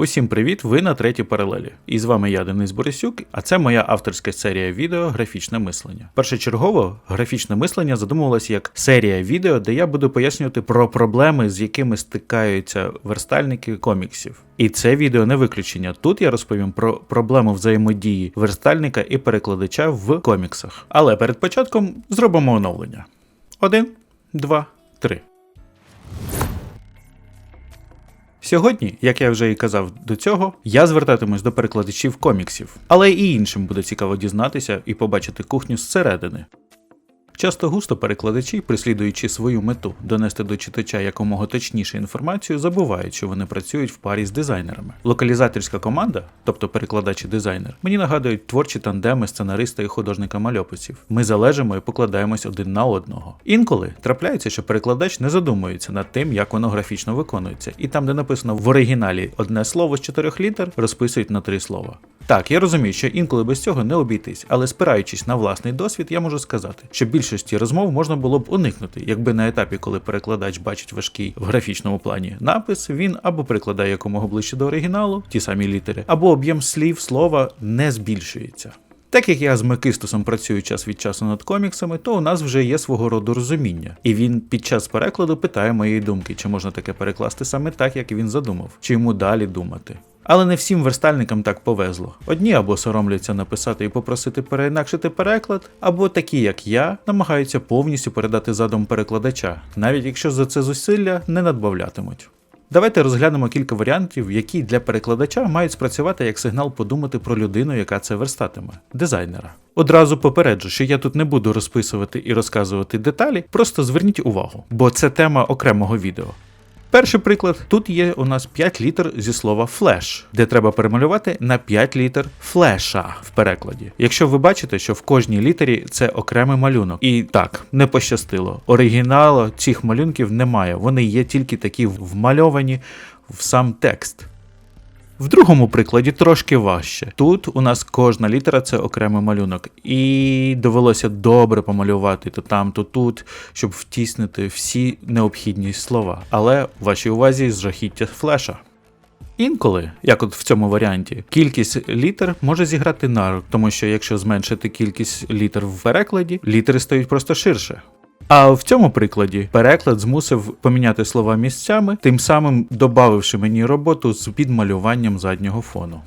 Усім привіт! Ви на третій паралелі. І з вами я, Денис Борисюк, а це моя авторська серія відео Графічне мислення. Першочергово графічне мислення задумувалося як серія відео, де я буду пояснювати про проблеми, з якими стикаються верстальники коміксів. І це відео не виключення. Тут я розповім про проблему взаємодії верстальника і перекладача в коміксах. Але перед початком зробимо оновлення. Один, два, три. Сьогодні, як я вже і казав до цього, я звертатимусь до перекладачів коміксів, але і іншим буде цікаво дізнатися і побачити кухню зсередини. Часто густо перекладачі, прислідуючи свою мету донести до читача якомога точніше інформацію, забувають, що вони працюють в парі з дизайнерами. Локалізаторська команда, тобто перекладач і дизайнер, мені нагадують творчі тандеми сценариста і художника мальописів. Ми залежимо і покладаємось один на одного. Інколи трапляється, що перекладач не задумується над тим, як воно графічно виконується, і там, де написано в оригіналі одне слово з чотирьох літер, розписують на три слова. Так, я розумію, що інколи без цього не обійтись, але спираючись на власний досвід, я можу сказати, що більшості розмов можна було б уникнути, якби на етапі, коли перекладач бачить важкий в графічному плані напис, він або перекладає якомога ближче до оригіналу, ті самі літери, або об'єм слів слова не збільшується. Так як я з Мекистусом працюю час від часу над коміксами, то у нас вже є свого роду розуміння, і він під час перекладу питає моєї думки, чи можна таке перекласти саме так, як він задумав, чи йому далі думати. Але не всім верстальникам так повезло. Одні або соромляться написати і попросити переінакшити переклад, або такі, як я, намагаються повністю передати задум перекладача, навіть якщо за це зусилля не надбавлятимуть. Давайте розглянемо кілька варіантів, які для перекладача мають спрацювати як сигнал подумати про людину, яка це верстатиме дизайнера. Одразу попереджу, що я тут не буду розписувати і розказувати деталі, просто зверніть увагу, бо це тема окремого відео. Перший приклад: тут є у нас 5 літер зі слова флеш, де треба перемалювати на 5 літер флеша в перекладі. Якщо ви бачите, що в кожній літері це окремий малюнок, і так не пощастило. Оригіналу цих малюнків немає, вони є тільки такі вмальовані в сам текст. В другому прикладі трошки важче. Тут у нас кожна літера це окремий малюнок, і довелося добре помалювати то там, то тут, щоб втіснити всі необхідні слова. Але вашій увазі з жахіття флеша. Інколи, як от в цьому варіанті, кількість літер може зіграти на руку, тому що якщо зменшити кількість літер в перекладі, літери стають просто ширше. А в цьому прикладі переклад змусив поміняти слова місцями, тим самим додавши мені роботу з підмалюванням заднього фону.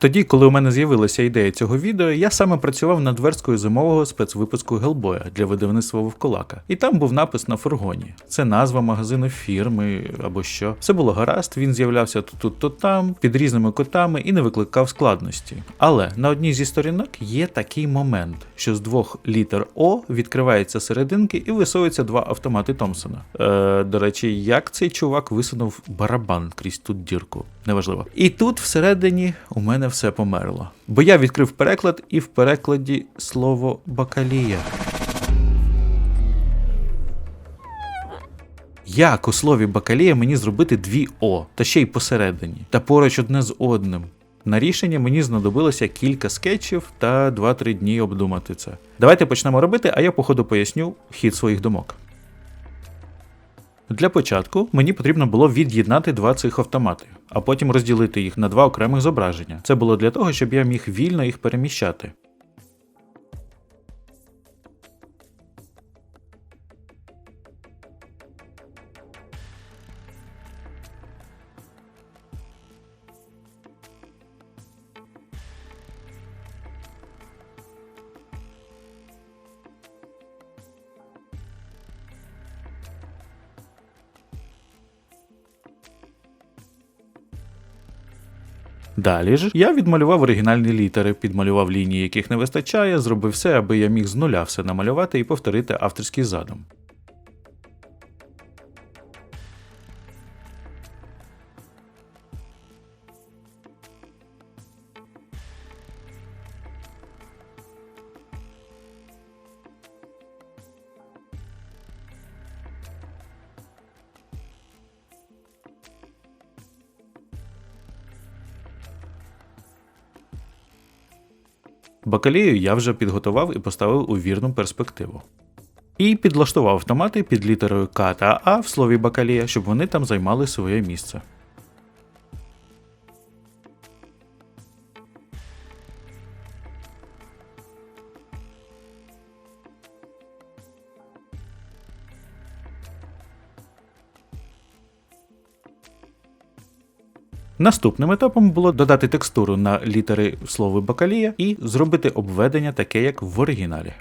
Тоді, коли у мене з'явилася ідея цього відео, я саме працював над версткою зимового спецвипуску Гелбоя для видавництва Вовколака. І там був напис на фургоні. Це назва магазину фірми або що. Все було гаразд, він з'являвся то тут, то там, під різними котами і не викликав складності. Але на одній зі сторінок є такий момент, що з двох літер О відкриваються серединки і висовуються два автомати Томпсона. Е, До речі, як цей чувак висунув барабан крізь ту дірку? Неважливо. І тут всередині у мене все померло. Бо я відкрив переклад, і в перекладі слово бакалія. Як у слові бакалія мені зробити дві О, та ще й посередині, та поруч одне з одним. На рішення мені знадобилося кілька скетчів та 2-3 дні обдумати це. Давайте почнемо робити, а я по ходу поясню хід своїх думок. Для початку мені потрібно було від'єднати два цих автомати, а потім розділити їх на два окремих зображення. Це було для того, щоб я міг вільно їх переміщати. Далі ж я відмалював оригінальні літери, підмалював лінії, яких не вистачає, зробив все, аби я міг з нуля все намалювати і повторити авторський задум. Бакалію я вже підготував і поставив у вірну перспективу. І підлаштував автомати під літерою К та А в слові бакалія, щоб вони там займали своє місце. Наступним етапом було додати текстуру на літери слову бакалія і зробити обведення таке, як в оригіналі.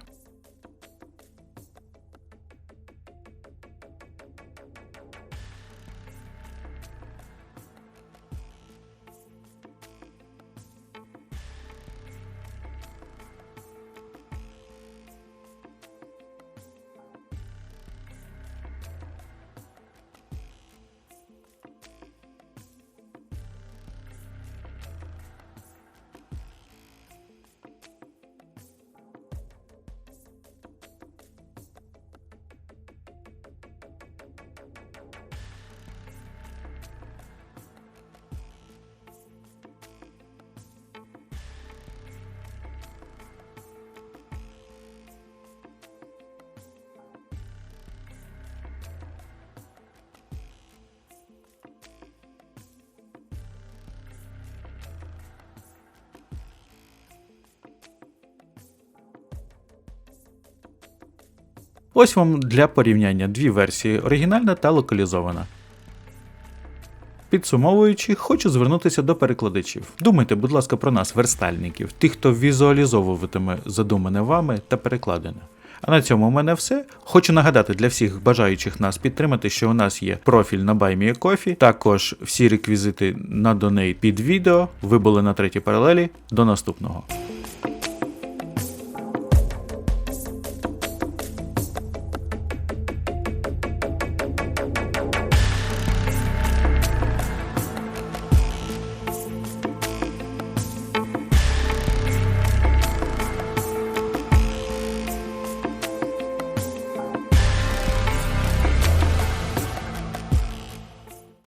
Ось вам для порівняння дві версії оригінальна та локалізована. Підсумовуючи, хочу звернутися до перекладачів. Думайте, будь ласка, про нас, верстальників, тих, хто візуалізовуватиме задумане вами та перекладене. А на цьому у мене все. Хочу нагадати для всіх бажаючих нас підтримати, що у нас є профіль на BuyMeACoffee, також всі реквізити на донейт під відео. Ви були на третій паралелі. До наступного.